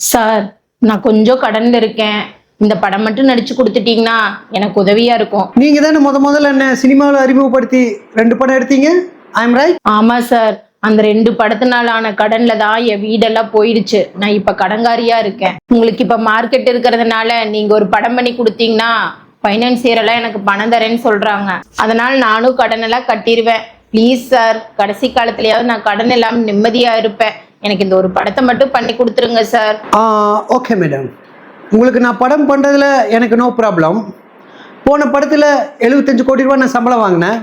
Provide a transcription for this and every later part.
Sir நான் கொஞ்சம் கடன்ல இருக்கேன். இந்த படம் மட்டும் நடிச்சு கொடுத்துட்டீங்கன்னா எனக்கு உதவியா இருக்கும். நீங்க தானே முத முதல்ல என்ன சினிமாவில் அறிமுகப்படுத்தி ரெண்டு படம் எடுத்தீங்க? ஐ எம் ரைட் ஆமா சார் அந்த ரெண்டு படத்தினால ஆன கடன்ல தான் என் வீடெல்லாம் போயிடுச்சு நான் இப்ப கடன்காரியா இருக்கேன். உங்களுக்கு இப்ப மார்க்கெட் இருக்கிறதுனால நீங்க ஒரு படம் பண்ணி கொடுத்தீங்கன்னா ஃபைனான்சியர் எல்லாம் எனக்கு பணம் தரேன்னு சொல்றாங்க. அதனால நானும் கடன் எல்லாம் கட்டிடுவேன் ப்ளீஸ் சார் கடைசி காலத்துலயாவது நான் கடன் இல்லாம நிம்மதியா இருப்பேன். எனக்கு இந்த ஒரு படத்தை மட்டும் பண்ணி கொடுத்துருங்க சார். Okay madam. உங்களுக்கு நான் படம் பண்ணுறதுல எனக்கு நோ ப்ராப்ளம் போன படத்தில் எழுபத்தஞ்சு கோடி ரூபா நான் சம்பளம் வாங்கினேன்.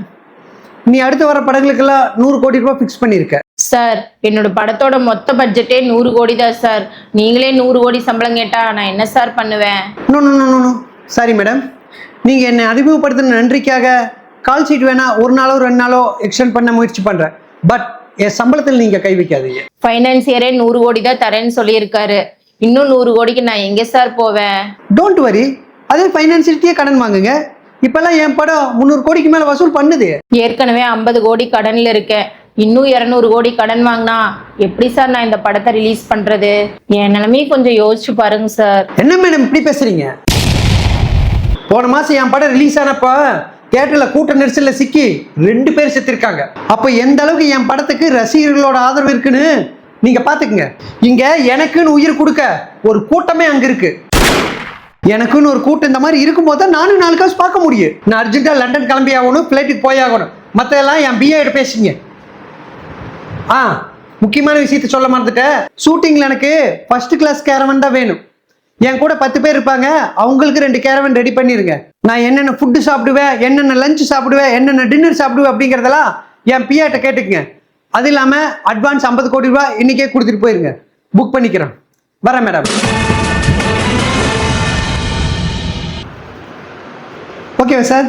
நீ அடுத்து வர படங்களுக்கெல்லாம் நூறு கோடி ரூபா ஃபிக்ஸ் பண்ணியிருக்க. சார் என்னோட படத்தோட மொத்த பட்ஜெட்டே நூறு கோடி தான் சார். நீங்களே நூறு கோடி சம்பளம் கேட்டா நான் என்ன சார் பண்ணுவேன்? No no no no sorry madam நீங்கள் என்னை அறிமுகப்படுத்தின நன்றிக்காக கால் சீட் வேணா ஒரு நாளோ ரெண்டு நாளோ எக்ஸ்டெண்ட் பண்ண முயற்சி பண்ணுறேன் பட் என் சம்பளத்தில் நீங்கள் கை வைக்காதீங்க. ஃபைனான்சியரே நூறு கோடி தான் தரேன்னு சொல்லியிருக்காரு. இன்னும் நூறு கோடிக்கு நான் எங்க சார் போவேன்? டோன்ட் வரி அதே ஃபைனான்சியல்ட்டியே கடன் வாங்குங்க. இப்போல்லாம் என் படம் முந்நூறு கோடிக்கு மேலே வசூல் பண்ணுது. ஏற்கனவே ஐம்பது கோடி கடன்ல இருக்கேன். இன்னும் இரநூறு கோடி கடன் வாங்கினா எப்படி சார் நான் இந்த படத்தை ரிலீஸ் பண்றது? என் நிலைமையை கொஞ்சம் யோசிச்சு பாருங்க சார். என்ன மேடம் இப்படி பேசுறீங்க? போன மாசம் என் படம் ரிலீஸ் ஆனப்ப தேட்டரில் கூட்ட நெரிசலில் சிக்கி ரெண்டு பேர் செத்துருக்காங்க. அப்போ எந்த அளவுக்கு என் படத்துக்கு ரசிகர்களோட ஆதரவு இருக்குன்னு நீங்க பாத்துக்குங்க. இங்க எனக்குன்னு உயிர் கொடுக்க ஒரு கூட்டமே அங்க இருக்கு. எனக்குன்னு ஒரு கூட்டம் இந்த மாதிரி இருக்கும்போது தான் நானும் நாலு காசு பார்க்க முடியும். நான் அர்ஜென்ட்டாக லண்டன் கிளம்பி ஆகணும் ஃப்ளைட்டுக்கு போய் ஆகணும். மற்றதெல்லாம் என் பிஏட பேசுங்க. ஆ முக்கியமான விஷயத்த சொல்ல மறந்துட்டேன். ஷூட்டிங்கில் எனக்கு ஃபர்ஸ்ட் கிளாஸ் கேரவன் தான் வேணும். என் கூட பத்து பேர் இருப்பாங்க. அவங்களுக்கு ரெண்டு கேரவன் ரெடி பண்ணிருங்க. நான் என்னென்ன ஃபுட்டு சாப்பிடுவேன் என்னென்ன லஞ்ச் சாப்பிடுவேன் என்னென்ன டின்னர் சாப்பிடுவேன் அப்படிங்கிறதெல்லாம் என் பியாட்ட கேட்டுக்குங்க. அது இல்லாமல் அட்வான்ஸ் ஐம்பது கோடி ரூபாய் இன்னைக்கே கொடுத்துட்டு போயிருங்க. புக் பண்ணிக்கிறேன் வரேன் மேடம் ஓகேவா சார்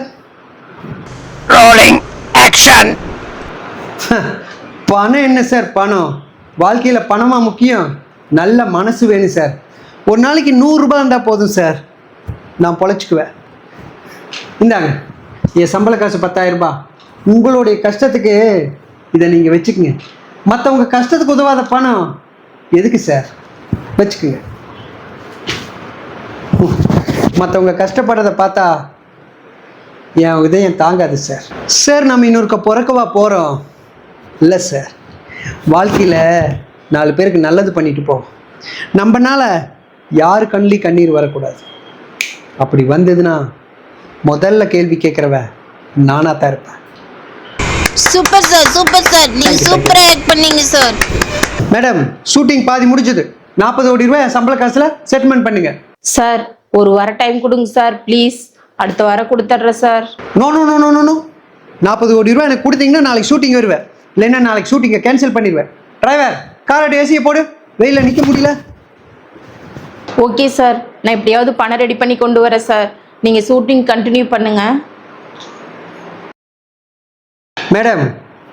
Rolling action. பணம் என்ன சார் பணம். வாழ்க்கையில் பணமா முக்கியம். நல்ல மனசு வேணும் சார் ஒரு நாளைக்கு நூறுரூபா இருந்தால் போதும் சார் நான் பொழைச்சிக்குவேன். இந்தாங்க என் சம்பள காசு பத்தாயிரரூபா உங்களுடைய கஷ்டத்துக்கு இதை நீங்கள் வச்சுக்கோங்க. மற்றவங்க கஷ்டத்துக்கு உதவாத பணம் எதுக்கு சார் வச்சுக்கோங்க. மற்றவங்க கஷ்டப்படுறத பார்த்தா என் இதயம் தாங்காது சார் சார் நம்ம இன்னொருக்க பிறக்கவா போகிறோம் இல்லை சார் வாழ்க்கையில் நாலு பேருக்கு நல்லது பண்ணிட்டு போவோம். நம்மனால யார் கண்ணிலையும் கண்ணீர் வரக்கூடாது. அப்படி வந்ததுன்னா முதல்ல கேள்வி கேட்குறவன் நானாக தான் இருப்பேன். சூப்பர் சார் சூப்பர் சார் நீங்க Thank you, சூப்பரா ஆக்ட் பண்ணீங்க சார் மேடம் ஷூட்டிங் பாதி முடிஞ்சது. நாற்பது கோடி ரூபாய் என் சம்பள காசில் செட்டில்மெண்ட் பண்ணுங்க. சார் ஒரு வார டைம் கொடுங்க சார் ப்ளீஸ் அடுத்த வாரம் கொடுத்துட்றேன் sir no no no no no no நாற்பது கோடி ரூபாய் எனக்கு கொடுத்தீங்கன்னா நாளைக்கு ஷூட்டிங் வருவேன். இல்லைன்னா நாளைக்கு ஷூட்டிங்கை கேன்சல் பண்ணிடுவேன். டிரைவர் காரோட ஏசியை போடு. வெயிலில் நிற்க முடியல. ஓகே சார் நான் எப்படியாவது பணம் ரெடி பண்ணி கொண்டு வரேன் சார் நீங்க ஷூட்டிங் கண்டினியூ பண்ணுங்க. மேடம்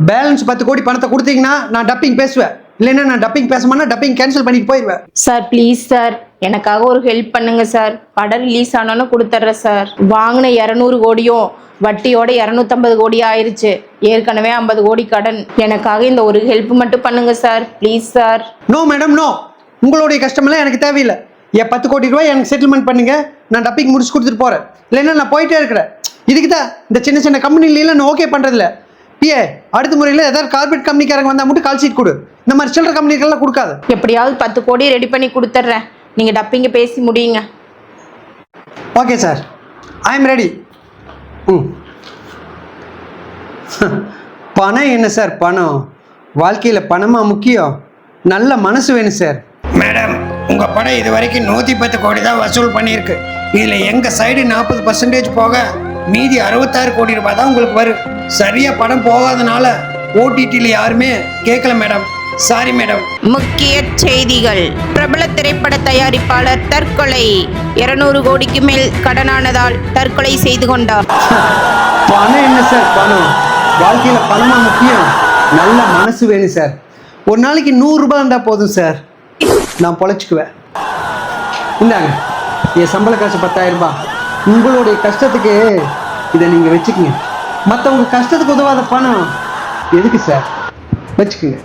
பேலன்ஸ் பத்து கோடி பணத்தை கொடுத்தீங்கன்னா நான் டப்பிங் பேசுவேன். இல்லைன்னா நான் டப்பிங் பேச மாட்டேன் டப்பிங் கேன்சல் பண்ணிட்டு போயிடுவேன். சார் ப்ளீஸ் சார் எனக்காக ஒரு ஹெல்ப் பண்ணுங்க சார் படம் ரிலீஸ் ஆனாலும் கொடுத்துட்றேன் சார் வாங்கின இரநூறு கோடியும் வட்டியோட இரநூத்தம்பது கோடி ஆயிருச்சு. ஏற்கனவே ஐம்பது கோடி கடன். எனக்காக இந்த ஒரு ஹெல்ப் மட்டும் பண்ணுங்க sir please sir no madam no உங்களுடைய கஷ்டமெல்லாம் எனக்கு தேவையில்லை. என் பத்து கோடி ரூபாய் எனக்கு செட்டில்மெண்ட் பண்ணுங்க. நான் டப்பிங் முடிச்சு கொடுத்துட்டு போகிறேன் இல்லைன்னா நான் போயிட்டே இருக்கிறேன். இதுக்கு தான் இந்த சின்ன சின்ன கம்பெனிலாம் நான் ஓகே பண்ணுறதில்ல பிஏ அடுத்த முறையில் ஏதாவது கார்பரேட் கம்பெனிக்காரங்க வந்தால் மட்டும் கால் ஷீட் கொடு. இந்த மாதிரி சில்லற கம்பெனிக்கெல்லாம் கொடுக்காது. எப்படியாவது பத்து கோடி ரெடி பண்ணி கொடுத்துட்றேன். நீங்க டப்பிங்க பேசி முடியுங்க. Okay sir I am ready ம். பணம் என்ன சார் பணம். வாழ்க்கையில் பணமா முக்கியம்? நல்ல மனசு வேணும் சார் மேடம் உங்க படம் இது வரைக்கும் நூத்தி பத்து கோடி தான் வசூல் பண்ணியிருக்கு. இதுல எங்க சைடு நாற்பது பர்சன்டேஜ் போக மீதி அறுபத்தாறு கோடி ரூபாய் தான் உங்களுக்கு வரும். சரியா படம் போகாதனால ஓடிடியில் யாருமே கேட்கல மேடம் சாரி மேடம் முக்கிய செய்திகள். பிரபல திரைப்பட தயாரிப்பாளர் தற்கொலை. இருநூறு கோடிக்கு மேல் கடனானதால் தற்கொலை செய்து கொண்டார். பணம் என்ன சார் பணம். வாழ்க்கையில் பணமா முக்கியம். நல்ல மனசு வேணும் சார் ஒரு நாளைக்கு நூறுரூபா இருந்தால் போதும் சார் நான் பொழைச்சிக்குவேன். இந்தாங்க என் சம்பள காசு பத்தாயிரம் ரூபாய். உங்களுடைய கஷ்டத்துக்கு இதை நீங்கள் வச்சுக்கோங்க. மற்றவங்க கஷ்டத்துக்கு உதவாத பணம் எதுக்கு சார்? வச்சுக்கோங்க.